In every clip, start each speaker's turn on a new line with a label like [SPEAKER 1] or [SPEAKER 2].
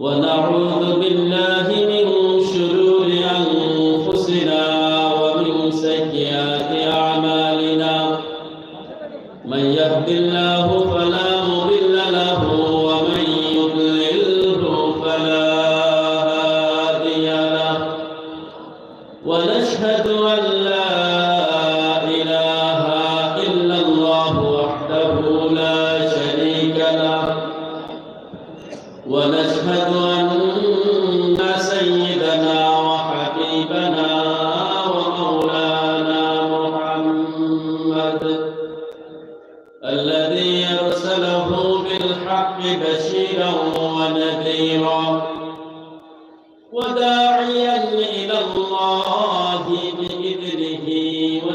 [SPEAKER 1] ونعوذ بالله من شرور أنفسنا ومن سيئات أعمالنا. من يهد الله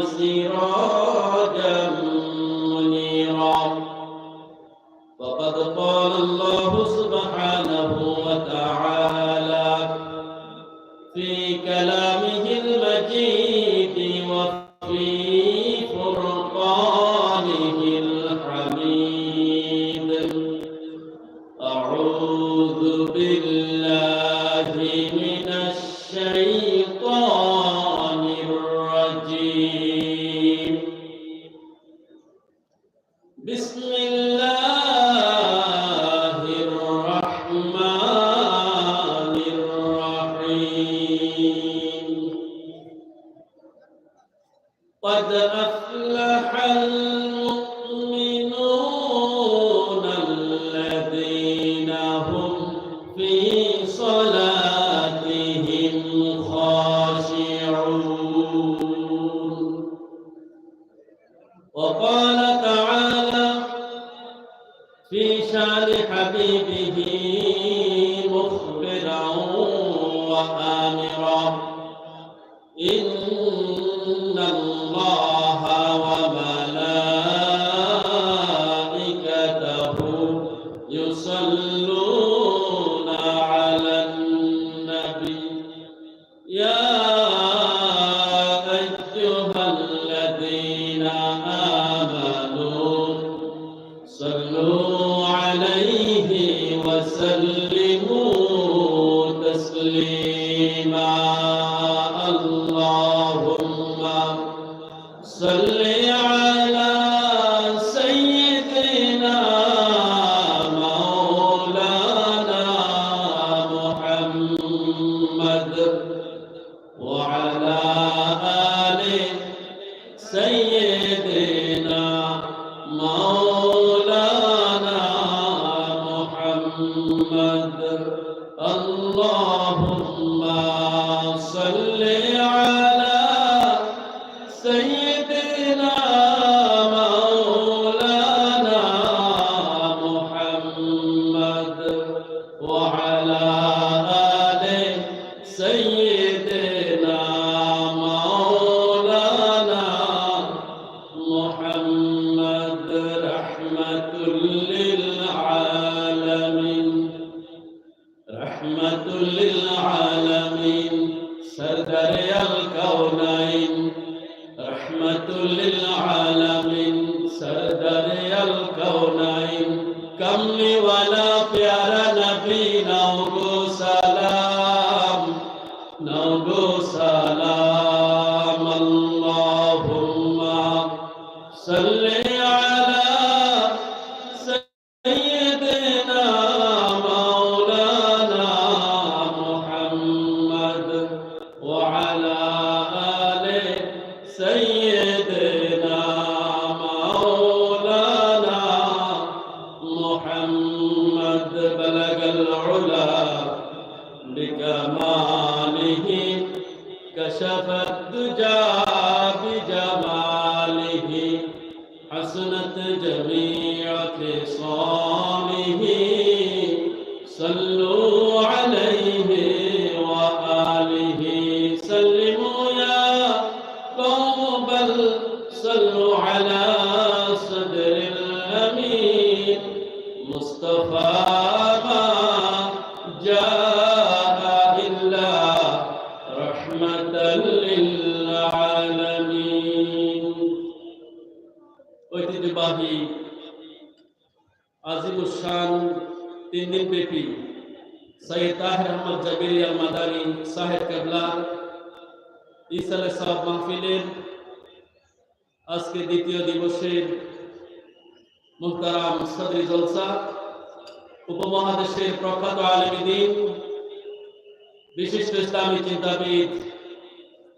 [SPEAKER 1] zero. اللهم صل رحمة وآله كشف الدجى بجماله حسنت جميع خصاله صلوا عليه Syed Tahir Ahmad জাবির মাদানী সাহেব কেবলার ইসালে সাহেব মাহফিলের আজকে দ্বিতীয় দিবসের মুহতারাম সদরি জলসা উপমহাদেশের প্রখ্যাত আলমীদিন বিশিষ্ট ইসলামী চিন্তাবিদ,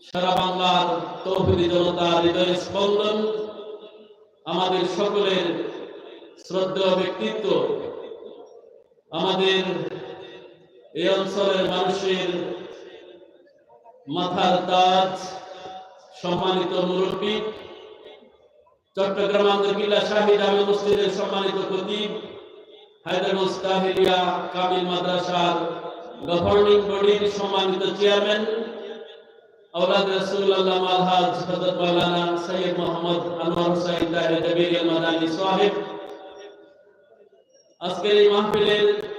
[SPEAKER 1] সারা বাংলার তৌহিদি জনতার হৃদয় স্পন্দন, আমাদের সকলের শ্রদ্ধেয় ব্যক্তিত্ব, আমাদের এই অঞ্চলের মানুষের মাথার তাজ সম্মানিত মুরব্বী, চট্টগ্রাম আন্দরকিল্লা শাহিদ আমি মসজিদের সম্মানিত খতিব হায়দ্রাবাদ তাহিরিয়া কামিল মাদ্রাসার গভর্নিং বডির সম্মানিত চেয়ারম্যান আওলাদ রাসূল আল্লাহ আলহাজ হযরত মাওলানা সৈয়দ মোহাম্মদ আনোয়ার হুসাইন তাহের জাবির মাদানী সাহেব। আজকের এই মাহফিলের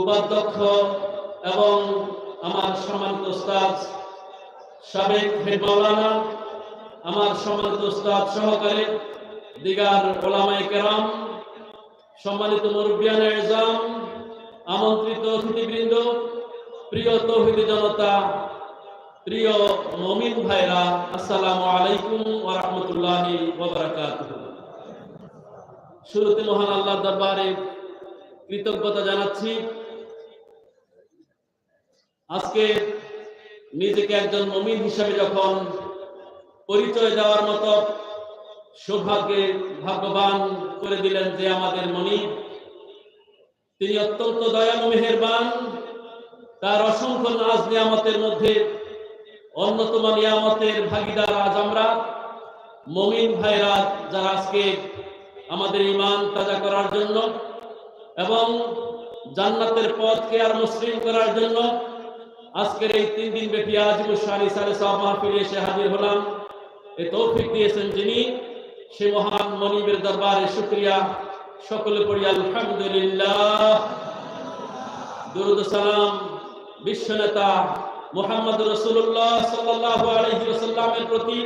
[SPEAKER 1] উপাধ্যক্ষ এবং আমার সম্মানিত উস্তাদ সাবেক হেড আমার সম্মানিত উস্তাদ সহকারে দিগার ওলামায়ে কেরাম, সম্মানিত মুরব্বিয়ান এজাম আমন্ত্রিত অতিথিবৃন্দ, প্রিয় তৌহিদি জনতা, প্রিয় মমিন ভাইরা, আসসালামু আলাইকুম ওয়া রাহমাতুল্লাহি শুরুতে মহান আল্লাহর দরবারে কৃতজ্ঞতা জানাচ্ছি। আজকে নিজেকে একজন মমিন হিসাবে যখন পরিচয় দেওয়ার মতো সৌভাগ্যে ভাগ্যবান করে দিলেন যে আমাদের মনি তিনি অত্যন্ত দয়ালু, মেহেরবান, তার অসংখ্য নাজ নিয়ামতের মধ্যে অন্যতম নিয়ামতের ভাগিদার আজ আমরা। মমিন ভাইরা যারা আজকে আমাদের ইমান তাজা করার জন্য এবং জান্নাতের পথকে আর মসৃণ করার জন্য আজকের এই তিন দিন ব্যাপী আজিম শাহি সালে সব মাহফিলে এসে হাজির হলাম। এ তৌফিক দিয়েছেন যিনি, সে মহান মনিবের দরবারে শুক্রিয়া। সকলে পড়ি, আলহামদুলিল্লাহ। দুরুদ সালাম বিশ্বনেতা মোহাম্মদ রসুল্লাহ সাল্লাহ আলহি ওসাল্লামের প্রতি,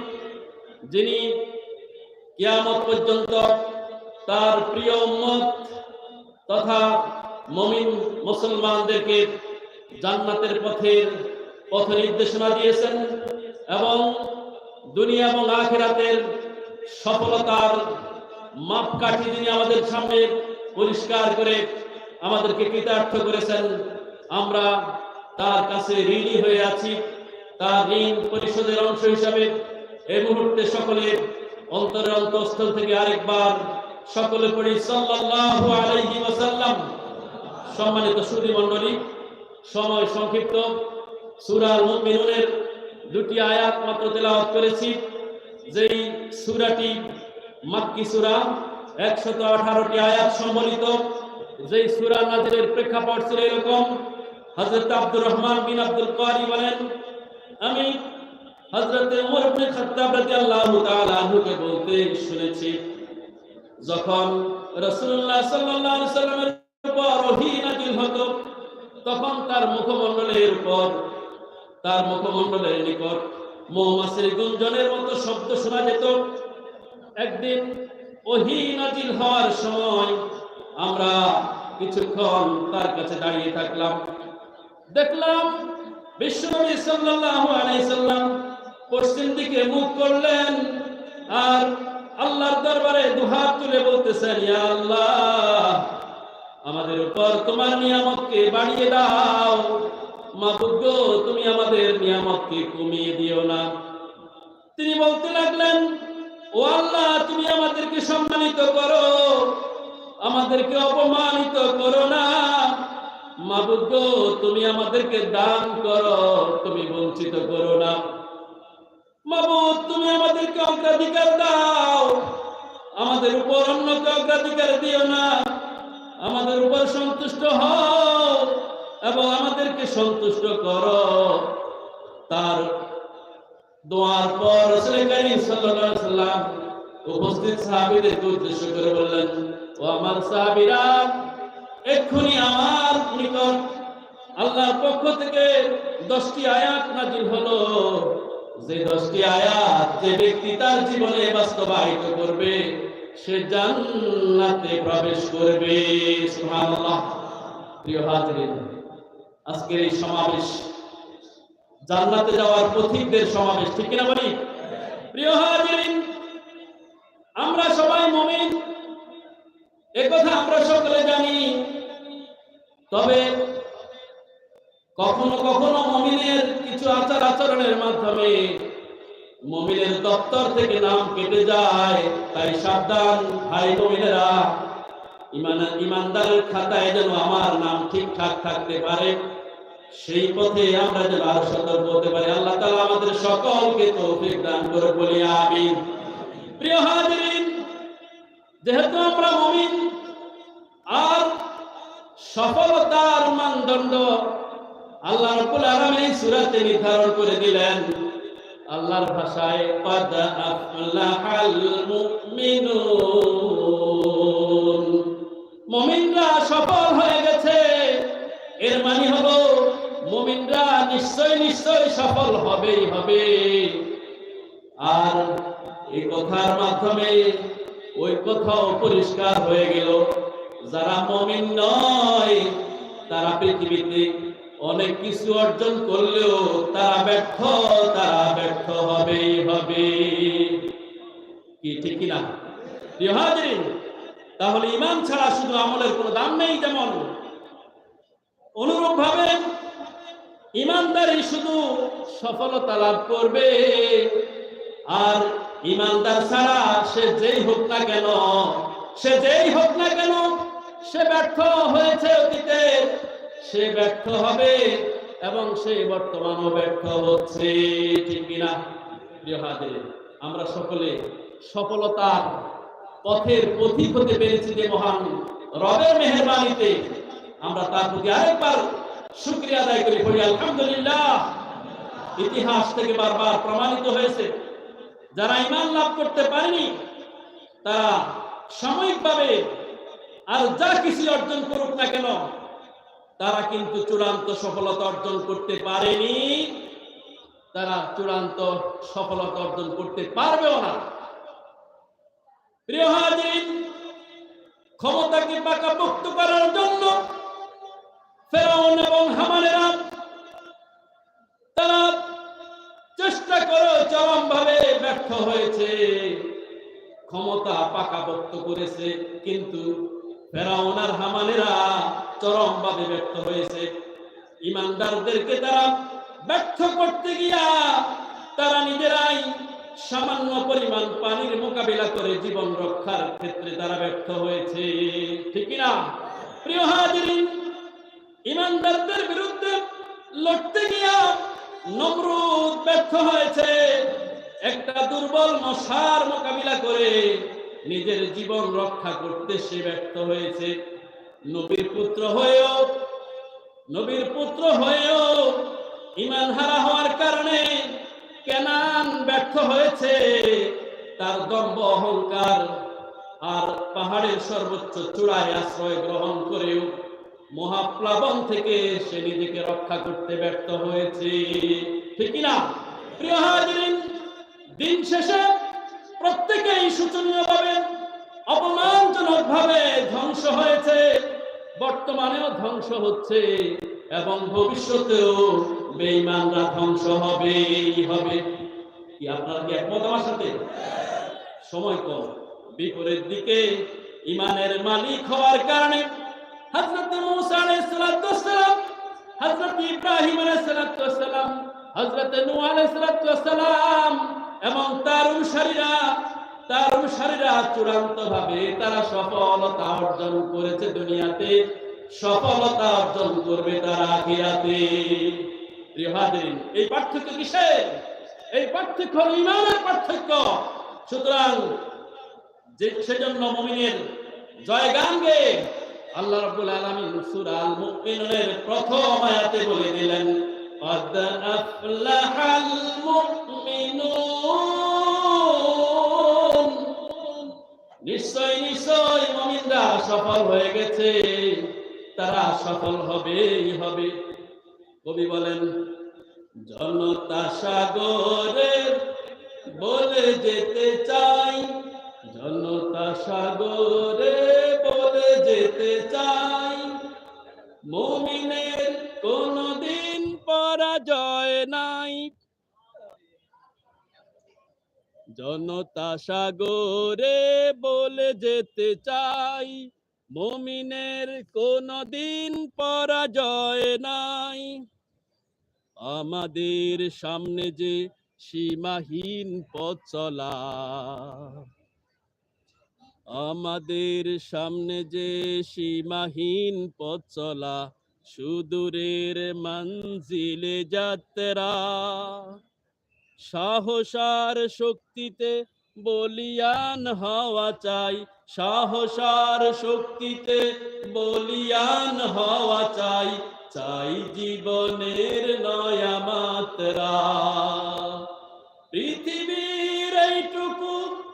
[SPEAKER 1] যিনি কিয়ামত পর্যন্ত তার প্রিয় উম্মত তথা মমিন মুসলমানদেরকে জান্নাতের পথের পথ নির্দেশনা দিয়েছেন এবং দুনিয়া এবং আখেরাতের সফলতার মাপকাঠি তিনি আমাদের সামনে পরিষ্কার করে আমাদেরকে কৃতার্থ করেছেন, আমরা তার কাছে ঋণী হয়ে আছি। তার ঋণ পরিশোধের অংশ হিসাবে এই মুহূর্তে সকলে অন্তরের অন্তঃস্থল থেকে আরেকবার সকলে পড়ি, সাল্লাল্লাহু আলাইহি ওয়াসাল্লাম। সম্মানিত সুধী মণ্ডলী সময় সংক্ষিপ্ত। সূরা আল মুমিনুনের দুটি আয়াত মাত্র তেলাওয়াত করেছি। যেই সূরাটি মাক্কি সূরা 118টি আয়াত সম্বলিত। যেই সূরা নাজিলের প্রেক্ষাপট ছিল এরকম, হযরত আব্দুর রহমান বিন আব্দুল কারি বলেন, আমি হযরত ওমর ইবনে খাত্তাব রাদিয়াল্লাহু তাআলা বলতে শুনেছি, যখন রাসূলুল্লাহ সাল্লাল্লাহু আলাইহি সাল্লামের উপর ওহী নাযিল হতো তখন তার মুখমণ্ডলের উপর, তার মুখমণ্ডলের নিকট মৌমাছির গুঞ্জনের মতো শব্দ শোনা যেত। একদিন ওহী নাজিল হওয়ার সময় আমরা কিছুক্ষণ তার কাছে দাঁড়িয়ে থাকলাম। দেখলাম বিশ্বনবী সাল্লাল্লাহু আলাইহি সাল্লাম পশ্চিম দিকে মুখ করলেন আর আল্লাহর দরবারে দুহাত তুলে বলতেছেন, ইয়া আল্লাহ আমাদের উপর তোমার নিয়ামতকে বাড়িয়ে দাও। মাবুদ গো তুমি আমাদের নিয়ামতকে কমিয়ে দিও না। তিনি বলতে লাগলেন, ও আল্লাহ, তুমি আমাদেরকে সম্মানিত করো। আমাদেরকে অপমানিত করো না। মাবুদ গো তুমি আমাদেরকে দান করো, তুমি বঞ্চিত করো না। মাবুদ তুমি আমাদেরকে অগ্রাধিকার দাও। আমাদের উপর অন্যকে অগ্রাধিকার দিও না। আমাদের উপর সন্তুষ্ট হও এবং আমাদেরকে সন্তুষ্ট করো। তার দোয়ার পর সাল্লাম উপস্থিত সাহাবীদেরকে উদ্দেশ্য করে বললেন, ও আমার সাহাবীরা, এক্ষুনি আমার নিকট আল্লাহর পক্ষ থেকে দশটি আয়াত নাজিল হলো। যে দশটি আয়াত যে ব্যক্তি তার জীবনে বাস্তবায়িত করবে সে জান্নাতে প্রবেশ করবে। সুবহানাল্লাহ। প্রিয় হাজিরিন, আজকের এই সমাবেশ জান্নাতে যাওয়ার পথিকদের সমাবেশ, ঠিক কিনা বলি? প্রিয় হাজিরিন, আমরা সবাই মুমিন। একথা আমরা সকলে জানি। তবে কখনো কখনো মমিনের কিছু আচার আচরণের মাধ্যমে মমিনের দপ্তর থেকে নাম কেটে যায়, তাই সাবধান, ভাই মমিনেরা। ইমান ইমানদারের খাতায় যেন আমার নাম ঠিকঠাক থাকতে পারে, সেই পথে আমরা যেন আরও সতর্ক হতে পারি। আল্লাহ তাআলা আমাদের সকলকে তৌফিক দান করে বলি আমিন। প্রিয় হাজিরিন, যেহেতু আমরা মুমিন, আর সফলতার মানদণ্ড আল্লাহ রাব্বুল আলামিন সূরাতে নির্ধারণ করে দিলেন। আল্লাহর ভাষায় পদ আফলাহাল মুমিনুন। মুমিনরা সফল হয়ে গেছে। এর মানে হলো, মুমিনরা নিশ্চয় নিশ্চয় সফল হবেই হবে। আর এই কথার মাধ্যমে ওই কথাও পরিষ্কার হয়ে গেল, যারা মমিন নয়, তারা পৃথিবীতে অনেক কিছু অর্জন করলেও তারা ব্যর্থ তারা ব্যর্থ হবেই হবে। কি ঠিক কিনা? তাহলে ইমান ছাড়া শুধু আমলের কোনো দাম নেই যেমন অনুরূপ ভাবে ইমানদারি শুধু সফলতা লাভ করবে, আর ইমানদার ছাড়া সে যেই হোক না কেন, সে যেই হোক না কেন, সে ব্যর্থ হয়েছে অতীতে। সে ব্যর্থ হবে এবং সে বর্তমানও ব্যর্থ হচ্ছে ঠিক কিনা? হাজির, আমরা সকলে সফলতার পথের পথিক হতে পেরেছি যে মহান রবের মেহরবানিতে। আমরা তার প্রতি আরেকবার শুক্রিয়া আদায় করি বলি আলহামদুলিল্লাহ। ইতিহাস থেকে বারবার প্রমাণিত হয়েছে যারা ইমান লাভ করতে পারেনি তারা সাময়িকভাবে আর যা কিছু অর্জন করুক না কেন তারা কিন্তু চূড়ান্ত সফলতা অর্জন করতে পারেনি। তারা চূড়ান্ত সফলতা অর্জন করতে পারবেও না। ক্ষমতাকে পাকাপোক্ত করার জন্য ফেরাউন এবং হামানেরা তারা চেষ্টা করে চরম ভাবে ব্যর্থ হয়েছে। ক্ষমতা পাকাপোক্ত করেছে, কিন্তু ফেরাউন আর হামানেরা চরম ভাবে ব্যর্থ হয়েছে। ইমানদারদেরকে তারা ব্যর্থ করতে গিয়া তারা নিজেরাই সামান্য পরিমাণ পানির মোকাবিলা করে জীবন রক্ষার ক্ষেত্রে তারা ব্যর্থ হয়েছে। ঠিক না প্রিয় হাজিরিন, ইমানদারদের বিরুদ্ধে লড়তে গিয়া নমরুদ ব্যর্থ হয়েছে। একটা দুর্বল মশার মোকাবিলা করে নিজের জীবন রক্ষা করতে সে ব্যর্থ হয়েছে। নবীর পুত্র হয়েও, নবীর পুত্র হয়েও ইমান হারা হওয়ার কারণে কেনান ব্যর্থ হয়েছে, তার দম্ভ অহংকার আর পাহাড়ের সর্বোচ্চ চূড়ায় আশ্রয় গ্রহণ করেও মহাপ্লাবন থেকে সে নিজেকে রক্ষা করতে ব্যর্থ হয়েছে। ঠিক না প্রিয় দিন শেষে প্রত্যেকেই শোচনীয় ভাবে অপমানজনক ভাবে ধ্বংস হয়েছে, বর্তমানেও ধ্বংস হচ্ছে এবং ভবিষ্যতেও ধ্বংস হবেই হবে। কি আপনারা কি একমত আমার সাথে? সময় কম। বিপরীত দিকে ইমানের মালিক হওয়ার কারণে হযরত ইব্রাহিম নূহ এবং তার অনুসারীরা তার অনুসারীরা চূড়ান্ত ভাবে তারা সফলতা অর্জন করেছে দুনিয়াতে সফলতা অর্জন করবে তারা আখিরাতে প্রিয় হাজিরিন এই পার্থক্য কিসের এই পার্থক্য হলো ইমানের পার্থক্য সুতরাং যে সেজন্য মুমিনের জয়গান গে আল্লাহ রাব্বুল আলামিন সূরা আল মুমিনুনের প্রথম আয়াতে বলে দিলেন قد أفلح المؤمنون নিশ্চয় নিশ্চয় মুমিনরা সফল হয়ে গেছে। তারা সফল হবেই হবে। কবি বলেন, জনতা সাগরে বলে যেতে চাই। জনতা সাগরে বলে যেতে চাই। মমিনের কোনদিন পরাজয় নাই জনতা সাগরে বলে যেতে চাই। মুমিনের কোনদিন পরাজয় নাই। আমাদের সামনে যে সীমাহীন পথ চলা, আমাদের সামনে যে সীমাহীন পথ চলা, সুদূরের মঞ্জিলে যাত্রা। সাহসার শক্তিতে বলিয়ান হওয়া চাই। সাহসার শক্তিতে বলিয়ান হওয়া চাই। চাই জীবনের নয়া মাত্রা। পৃথিবীর এইটুকু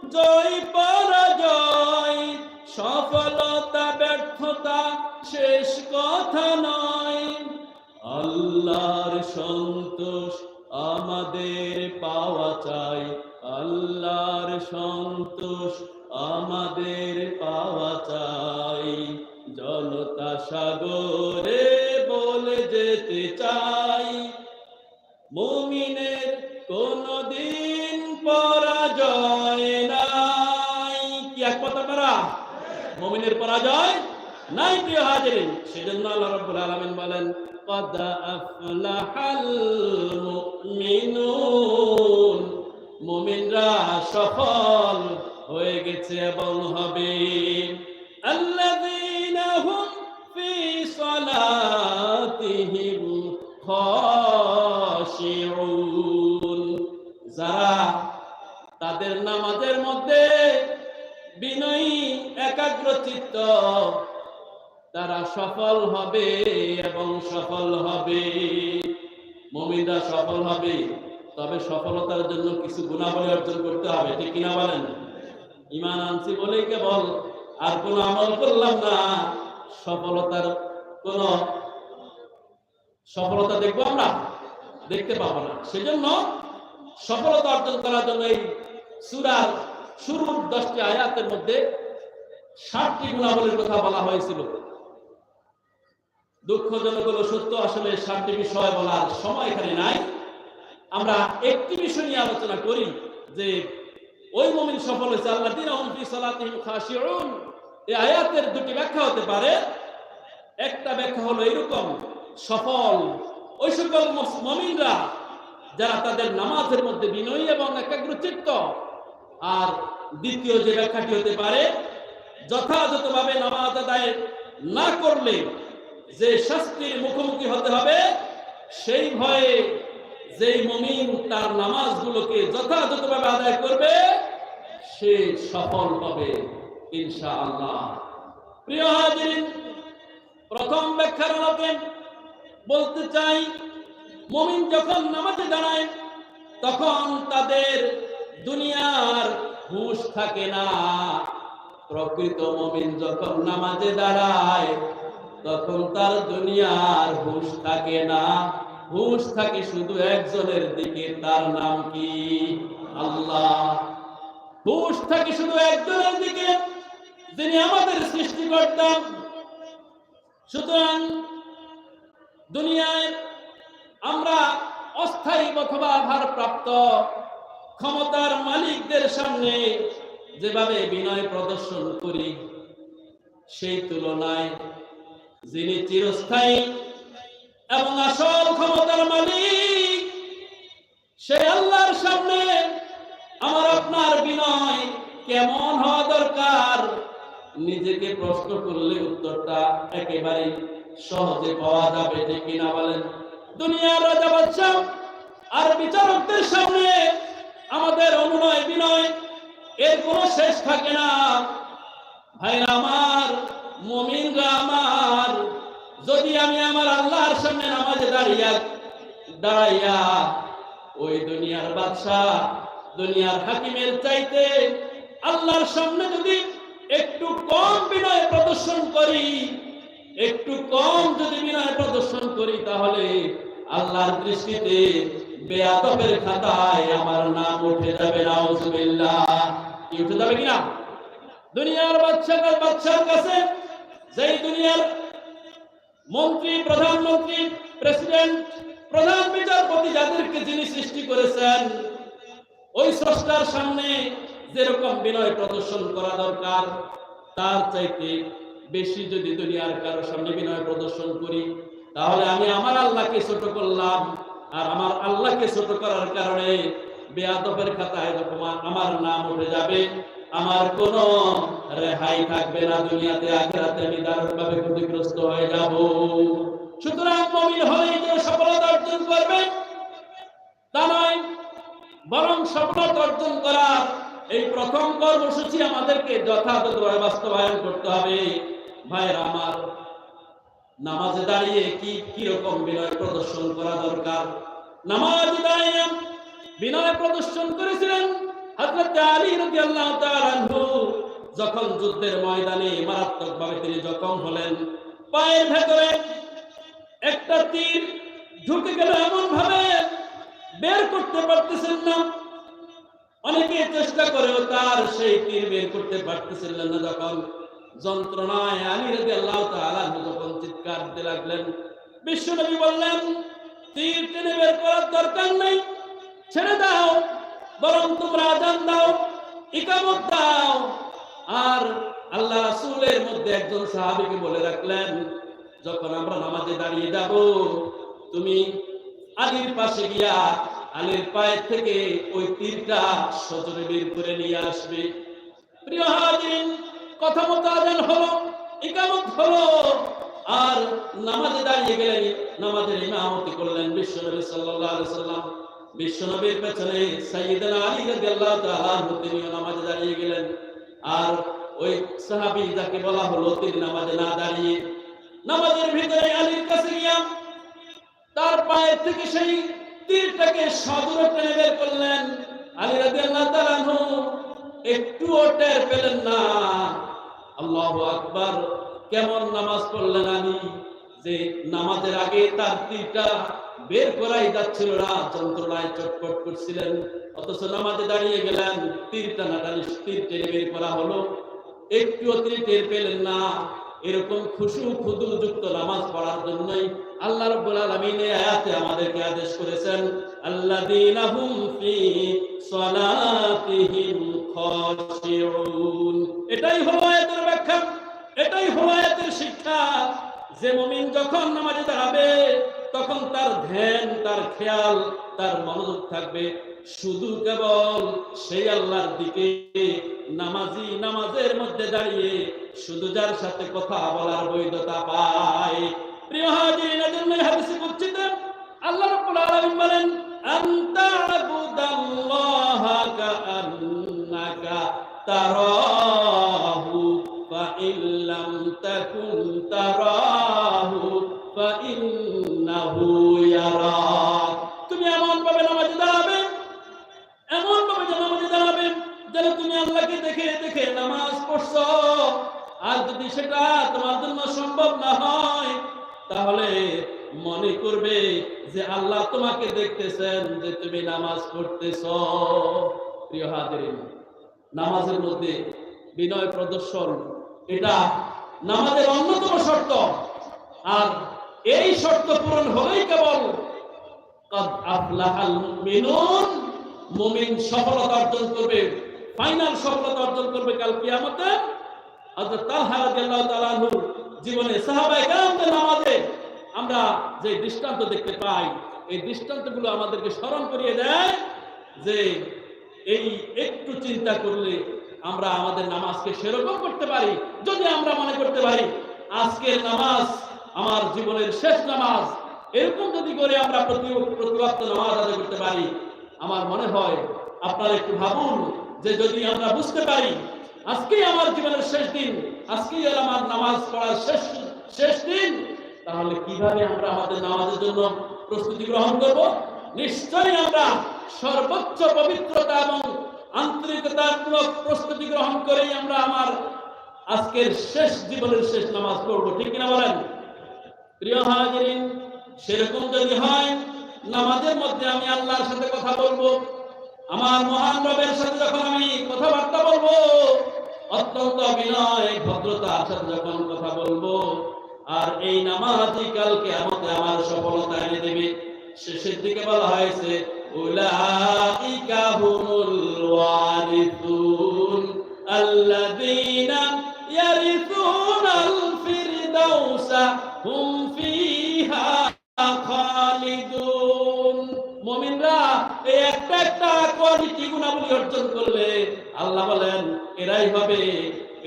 [SPEAKER 1] জয়, পরাজয়, সফলতা, ব্যর্থতা শেষ কথা নয়। আল্লাহর সন্তোষ আমাদের পাওয়া চাই। আল্লাহর সন্তোষ আমাদের পাওয়া চাই। জনতা সাগরে বলে যেতে চাই। মুমিনের কোনদিন পরাজয় নাই। কি একমত আপনারা? মুমিনের পরাজয় নাই প্রিয় হাজিরিন। সেজন্য আল্লাহ রাব্বুল আলামিন বলেন قد أفلح المؤمنون মুমিনরা সফল হয়ে গেছে এবং হবে সফল হবে এবং সফল হবে। মমিনরা সফল হবে, তবে সফলতার জন্য কিছু গুণাবলী অর্জন করতে হবে, ঠিক কিনা বলেন? ইমান আনছি বলেই কেবল, আর কোনো আমল করলাম না। সফলতার কোন সফলতা দেখব আমরা? দেখতে পাবো না। সেজন্য সফলতা অর্জন করার জন্য এই সুরার শুরুর দশটি আয়াতের মধ্যে ষাটটি গুণাবলীর কথা বলা হয়েছিল। দুঃখজনক হলো, সত্য আসলে ষাটটি বিষয় বলার সময় এখানে নাই। আমরা একটি বিষয় নিয়ে আলোচনা করি যে ওই মমিন সফল হয়েছে আল্লাহ দিন এই আয়াতের দুটি ব্যাখ্যা হতে পারে। একটা ব্যাখ্যা হলো এরকম সফল ওই সকল মমিনরা যারা তাদের নামাজের মধ্যে বিনয়ী এবং একাগ্রচিত্ত। আর দ্বিতীয় যে ব্যাখ্যাটি হতে পারে, যথাযথভাবে নামাজ আদায় না করলে যে শাস্তির মুখোমুখি হতে হবে, সেই ভয়ে যেই মমিন তার নামাজগুলোকে যথাযথভাবে আদায় করবে, সে সফল হবে ইনশাআল্লাহ। প্রিয় হাজিরিন, প্রথম ব্যাখ্যার আলোকে বলতে চাই, মমিন যখন নামাজে দাঁড়ায়, তখন তাদের দুনিয়ার হুঁশ থাকে না। প্রকৃত মমিন যখন নামাজে দাঁড়ায় তখন তার দুনিয়ার হুশ থাকে না। হুশ থাকে শুধু একজনের দিকে, তার নাম কি? আল্লাহ। হুশ থাকে শুধু একজনের দিকে, যিনি আমাদের সৃষ্টিকর্তা। সুতরাং দুনিয়ায় আমরা অস্থায়ী অথবা ভারপ্রাপ্ত ক্ষমতার মালিকদের সামনে যেভাবে বিনয় প্রদর্শন করি, সেই তুলনায় যিনি চিরস্থায়ী এবং আসল ক্ষমতার মালিক সে আল্লাহর সামনে আমার আপনার বিনয় কেমন হওয়া দরকার? নিজেকে প্রশ্ন করলে উত্তরটা একেবারে সহজে পাওয়া যাবে যে কিনা বলেন? দুনিয়ার রাজা বাদশাহ আর বিচারকদের সামনে আমাদের অনুনয় বিনয়, এর কোনো শেষ থাকে না। ভাইরা আমার মুমিনরা আমার, যদি আমি আমার আল্লাহর সামনে নামাজে দাঁড়িয়া, দাঁড়াইয়া ওই দুনিয়ার বাদশাহ, দুনিয়ার হাকিমের চাইতে আল্লাহর সামনে যদি একটু কম বিনয় প্রদর্শন করি, একটু কম যদি বিনয় প্রদর্শন করি, তাহলে আল্লাহর দৃষ্টিতে বেয়াদবের খাতায় আমার নাম উঠে যাবে, নাউজুবিল্লাহ। কি উঠে যাবে কিনা? দুনিয়ার বাচ্চা বাচ্চার কাছে যেই দুনিয়ার মন্ত্রী, প্রধানমন্ত্রী, প্রেসিডেন্ট, প্রধান বিচারপতি যাদেরকে যিনি সৃষ্টি করেছেন, ওই স্রষ্টার সামনে যেরকম বিনয় প্রদর্শন করা দরকার, তার চাইতে বেশি যদি দুনিয়ার কারও সামনে বিনয় প্রদর্শন করি, তাহলে আমি আমার আল্লাহকে ছোট করলাম, আর আমার আল্লাহকে ছোট করার কারণে বেয়াদবের খাতায় যখন আমার নাম উঠে যাবে আমার কোনো রেহাই থাকবে না দুনিয়াতে, আখেরাতে আমি দারুণভাবে ক্ষতিগ্রস্ত হয়ে যাব। সুতরাং মমিন হলেই যে সফলতা অর্জন করবে, তা নয়, বরং সফলতা অর্জন করার এই প্রথম কর্মসূচি আমাদেরকে যথাযথভাবে বাস্তবায়ন করতে হবে। ভাইয়েরা, আমার নামাজে দাঁড়িয়ে কি কি রকম বিনয় প্রদর্শন করা দরকার? নামাজে দাঁড়িয়ে বিনয় প্রদর্শন করেছিলেন তাআলা যখন যুদ্ধের ময়দানে মারাত্মকভাবে তিনি জখম হলেন, পায়ের ভেতরে একটা তীর ঢুকে গেল এমন ভাবে বের করতে পারতেছেন না। অনেকে চেষ্টা করেও তার সেই তীর বের করতে পারতেছিলেন না যখন যন্ত্রণায় আলী রাজি আল্লাহ যখন চিৎকার দিতে লাগলেন, বিশ্বনবী বললেন, তীর টেনে বের করার দরকার নেই, ছেড়ে দাও। বরং তোমরা আজান দাও, ইকামত দাও। আর আল্লাহ রাসূলের মধ্যে একজন সাহাবীকে বলে রাখলেন, যখন আমরা নামাজে দাঁড়িয়ে যাব, তুমি আলীর পাশে গিয়া আলীর পায়ের থেকে ওই তীরটা সজরে বের করে নিয়ে আসবে। প্রিয় হাজিরিন, কথা মতো আজান হলো, ইকামত হলো। আর নামাজে দাঁড়িয়ে গেলেন, নামাজের ইমামতি করলেন বিশ্বনবী সাল্লাল্লাহু আলাইহি সাল্লাম বিশ্বনবীর পেছনে সাইয়েদনা আলী রাদিয়াল্লাহু তাআলা তিনিও নামাজে দাঁড়িয়ে গেলেন। আর ওই সাহাবী যাকে বলা হলো তিনি নামাজে না দাঁড়িয়ে নামাজের ভিতরে আলীর কাছে গিয়া তার পায়ের থেকে সেই তীরটাকে সদরে টেনে বের করলেন। আলী রাদিয়াল্লাহু তাআলা আনহু একটুও টের পেলেন না। আল্লাহু আকবার, কেমন নামাজ পড়লেন আলী? যে নামাজের আগে তার তীরটা বের করাই যাচ্ছিল না, যন্ত্রণায় চটপট করছিলেন। অথচ নামাজে দাঁড়িয়ে গেলেন, তীর টানাটানি, তীর টেনে বের করা হলো। একটুও তিনি টের পেলেন না। এরকম খুশু খুদু যুক্ত নামাজ পড়ার জন্যই আল্লাহ রাব্বুল আলামিন এই আয়াতে আমাদেরকে আদেশ করেছেন, আল্লাযীনা হুম সালাতিহিম খাশিউন। এটাই হলো আয়াতের ব্যাখ্যা, এটাই হলো আয়াতের শিক্ষা। যে মুমিন যখন নামাজে দাঁড়াবে তখন তার ধ্যান, তার খেয়াল, তার মনোযোগ থাকবে। শুধু কেবল সেই আল্লাহর দিকে নামাজি নামাজের মধ্যে দাঁড়িয়ে শুধু যার সাথে কথা বলার বৈধতা পায়। প্রিয় হাজির হাদিসে বলছিতে আল্লাহ রাব্বুল আলামিন বলেন আনতা আবুদাল্লাহা কাআন্নাকা তারাহু, ফা ইল্লাম তাকুন তারাহু, ফা ইন তুমি এমন ভাবে নামাজে দাঁড়াবে এমন ভাবে নামাজে দাঁড়াবে যেন তুমি আল্লাহকে দেখে দেখে নামাজ পড়ছো। আর যদি সেটা তোমার জন্য সম্ভব না হয়, তাহলে মনে করবে যে আল্লাহ তোমাকে দেখতেছেন যে তুমি নামাজ পড়তেছ। প্রিয় হাজিরিন, নামাজের মধ্যে বিনয় প্রদর্শন, এটা নামাজের অন্যতম শর্ত। আর এই শর্ত পূরণ হলেই কেবল মুমিন সফলতা অর্জন করবে, ফাইনাল সফলতা অর্জন করবে কাল কি অর্থাৎ তালহা রাদিয়াল্লাহু জীবনে সাহাবায়ে নামাজে আমরা যে দৃষ্টান্ত দেখতে পাই, এই দৃষ্টান্তগুলো আমাদেরকে স্মরণ করিয়ে দেয় যে এই একটু চিন্তা করলে আমরা আমাদের নামাজকে সেরকম করতে পারি, যদি আমরা মনে করতে পারি, আজকের নামাজ আমার জীবনের শেষ নামাজ, এরকম যদি করে আমরা প্রতি প্রতিবাদ নামাজ আদায় করতে পারি, আমার মনে হয় আপনারা একটু ভাবুন যে যদি আমরা বুঝতে পারি, আজকেই আমার জীবনের শেষ দিন, আজকেই আমার নামাজ পড়ার শেষ শেষ দিন, তাহলে কীভাবে আমরা আমাদের নামাজের জন্য প্রস্তুতি গ্রহণ করব? নিশ্চয়ই আমরা সর্বোচ্চ পবিত্রতা এবং আন্তরিকতামূলক প্রস্তুতি গ্রহণ করেই আমরা আমার আজকের শেষ, জীবনের শেষ নামাজ পড়ব, ঠিক কিনা বলেন? প্রিয় হাজিরিন, সেরকম যদি হয়, নামাজের মধ্যে আমি আল্লাহর সাথে কথা বলব। আমার মহান রবের সাথে যখন আমি কথাবার্তা বলব, অত্যন্ত বিনয়, ভদ্রতার সাথে যখন কথা বলব, আর এই নামাজই কালকে আমাকে আমার সফলতা এনে দেবে। শেষের দিকে বলা হয়েছে, উলাইকা হুমুল ওয়ারিসুন আল্লাযীনা হুম খালিদুন। মুমিনরা এই একটা একটা কোয়ালিটি গুণাবলী অর্জন করলে আল্লাহ বলেন, এরাই হবে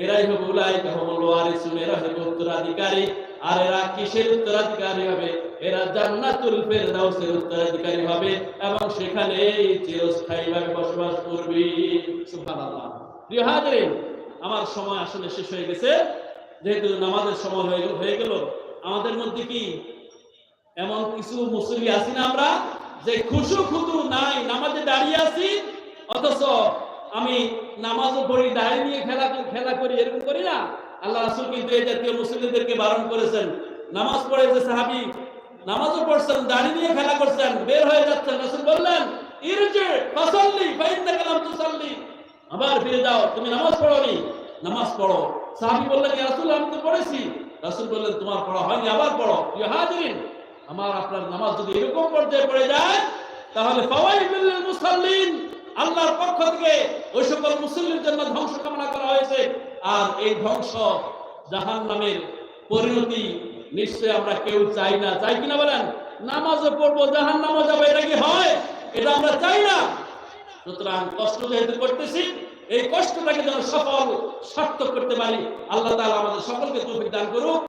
[SPEAKER 1] এরাই হবে উলাইকা হুমুল ওয়ারিসুন, এরা হবে উত্তরাধিকারী। আর এরা কিসের উত্তরাধিকারী হবে? এরা জান্নাতুল ফেরদাউসের উত্তরাধিকারী হবে এবং সেখানে চিরস্থায়ীভাবে বসবাস করবে। সুবহানাল্লাহ। প্রিয় হাজিরিন, আমার সময় আসলে শেষ হয়ে গেছে। যেহেতু নামাজের সময় হয়ে গেল আমাদের মধ্যে কি? এমন কিছু মুসলি আছি না আমরা, যে খুশু খুদু নাই, নামাজে দাঁড়িয়ে আছি, অথচ আমি নামাজও পড়ি, দাঁড়িয়ে নিয়ে খেলা খেলা করি, এরকম করি না। আল্লাহ রাসূল কিন্তু এই জাতীয় মুসলিমদেরকে বারণ করেছেন। নামাজ পড়ে যে সাহাবী, নামাজও পড়ছেন, দাঁড়িয়ে নিয়ে খেলা করছেন, বের হয়ে যাচ্ছেন, রাসূল বললেন, ইরজি ফাসাল্লি, ফাইন্নাকা লাম তুসাল্লি। আবার ফিরে যাও, তুমি নামাজ পড়োনি। নামাজ পড়ো। সাহাবী বললেন রাসূল আমি তো পড়েছি। রাসূল বললেন, তোমার পড়া হয়নি, আবার পড়ো। ইয়া হাজিরিন, আমার আপনার নামাজ যদি এরকম পর্যায়ে পড়ে যায়, তাহলে ফাওয়াইলুল লিল মুসাল্লিন, আল্লাহর পক্ষ থেকে ওই সকল মুসলিমের জন্য ধ্বংস কামনা করা হয়েছে। আর এই ধ্বংস জাহান্নামের পরিণতি নিশ্চয় আমরা কেউ চাই না। চাই কিনা বলেন? নামাজও পড়ব, জাহান্নামও যাব। এটা কি হয়? এটা আমরা চাই না। সুতরাং কষ্ট যেহেতু করতেছি এই কষ্টটাকে যেন সফল, সার্থক করতে পারি। আল্লাহ তাআলা আমাদের সকলকে তৌফিক দান করুক।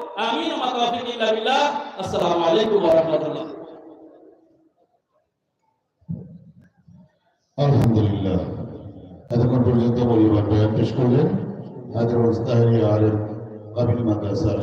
[SPEAKER 1] বিল্লাহ। আসসালামু আলাইকুম
[SPEAKER 2] আলহামদুলিল্লাহ। এতক্ষণ পর্যন্ত পরিবার পেশ করলেন হাজার আলেম কাবিল মাদ্রাসার